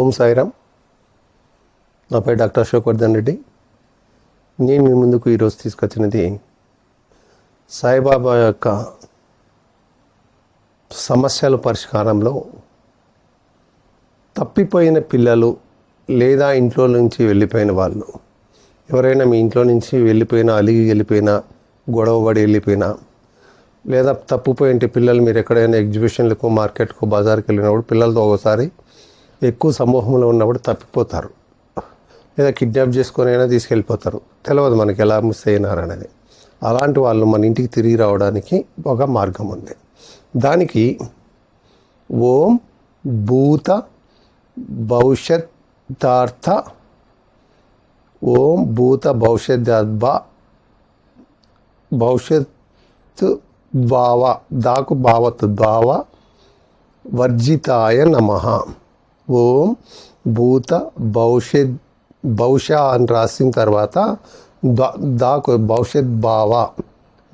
ఓం సాయిరామ్. నా పేరు డాక్టర్ అశోక్ వర్ధన్ రెడ్డి. నేను మీ ముందుకు ఈరోజు తీసుకొచ్చినది సాయిబాబా యొక్క సమస్యల పరిష్కారంలో తప్పిపోయిన పిల్లలు లేదా ఇంట్లో నుంచి వెళ్ళిపోయిన వాళ్ళు ఎవరైనా మీ ఇంట్లో నుంచి వెళ్ళిపోయినా అలిగి వెళ్ళిపోయినా గొడవబడి వెళ్ళిపోయినా లేదా తప్పిపోయింటే పిల్లలు మీరు ఎక్కడైనా ఎగ్జిబిషన్లకు మార్కెట్కు బజార్కి వెళ్ళినప్పుడు పిల్లలతో ఒకసారి ఎక్కువ సమూహంలో ఉన్నప్పుడు తప్పిపోతారు. లేదా కిడ్నాప్ చేసుకొని అయినా తీసుకెళ్ళిపోతారు. తెలియదు మనకి ఎలా మిస్ అయినారనేది అలాంటి వాళ్ళు మన ఇంటికి తిరిగి రావడానికి ఒక మార్గం ఉంది. దానికి ఓం భూత భవిష్యత్తార్థ ఓం భూత భవిష్యద్భ భవిష్యత్తు భావ దాకు భావత్ భావ వర్జితాయ నమ. ఓం భూత భవిష్యత్ భవిష్య అని రాసిన తర్వాత దా- దాకు భవిష్యత్ భావ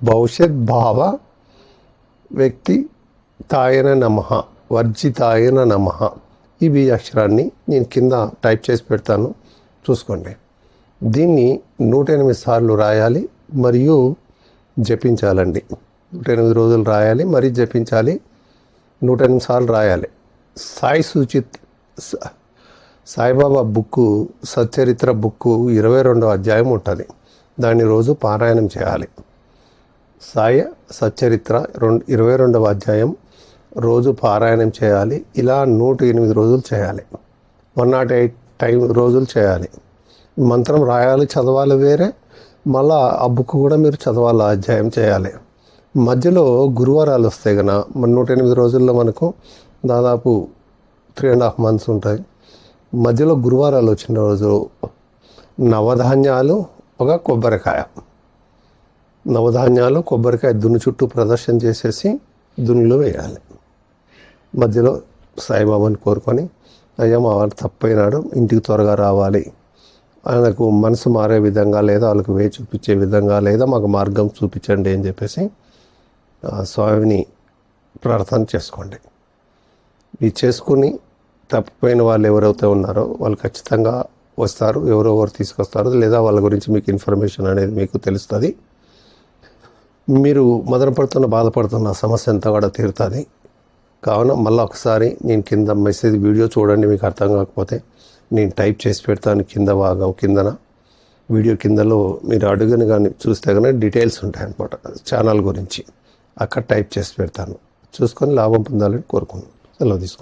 భవిష్యత్ భావ వ్యక్తి తాయన నమ వర్జితాయన నమ. ఇవి అక్షరాన్ని నేను కింద టైప్ చేసి పెడతాను. చూసుకోండి. దీన్ని నూట ఎనిమిది సార్లు రాయాలి మరియు జపించాలండి. నూట ఎనిమిది రోజులు రాయాలి మరి జపించాలి. నూట ఎనిమిది సార్లు రాయాలి. సాయి సూచిత్ సాయిబాబా బుక్కు సచ్చరిత్ర బుక్కు ఇరవై రెండో అధ్యాయం ఉంటుంది. దాన్ని రోజు పారాయణం చేయాలి. సాయ సచ్చరిత్ర రెండు ఇరవై రెండవ అధ్యాయం రోజు పారాయణం చేయాలి. ఇలా నూట ఎనిమిది రోజులు చేయాలి. వన్ నాట్ ఎయిట్ టైం రోజులు చేయాలి. మంత్రం రాయాలి చదవాలి వేరే మళ్ళా ఆ బుక్ కూడా మీరు చదవాలి అధ్యాయం చేయాలి. మధ్యలో గురువారాలు వస్తాయి కదా నూట ఎనిమిది రోజుల్లో మనకు దాదాపు త్రీ అండ్ హాఫ్ మంత్స్ ఉంటాయి. మధ్యలో గురువారాలు వచ్చిన రోజు నవధాన్యాలు ఒక కొబ్బరికాయ. నవధాన్యాలు కొబ్బరికాయ దున్ను చుట్టూ ప్రదర్శన చేసేసి దున్నులు వేయాలి. మధ్యలో సాయిబాబాని కోరుకొని అయ్యా మా వాడు తప్పైనాడు ఇంటికి త్వరగా రావాలి. ఆయనకు మనసు మారే విధంగా లేదా వాళ్ళకు వే చూపించే విధంగా లేదా మాకు మార్గం చూపించండి అని చెప్పేసి ఆ స్వామిని ప్రార్థన చేసుకోండి. ఇది చేసుకుని తప్పిపోయిన వాళ్ళు ఎవరైతే ఉన్నారో వాళ్ళు ఖచ్చితంగా వస్తారు. ఎవరో ఎవరు తీసుకొస్తారు. లేదా వాళ్ళ గురించి మీకు ఇన్ఫర్మేషన్ అనేది మీకు తెలుస్తుంది. మీరు మదనపడుతున్న బాధపడుతున్న సమస్య అంతా కూడా తీరుతుంది. కావున మళ్ళీ ఒకసారి నేను కింద మెసేజ్ వీడియో చూడండి మీకు అర్థం కాకపోతే నేను టైప్ చేసి పెడతాను కింద భాగం కిందన. వీడియో కిందలో మీరు అడుగుని కానీ చూస్తే కానీ డీటెయిల్స్ ఉంటాయన్నమాట ఛానల్ గురించి అక్కడ టైప్ చేసి పెడతాను. చూసుకొని లాభం పొందాలని కోరుకున్నాను de los discos.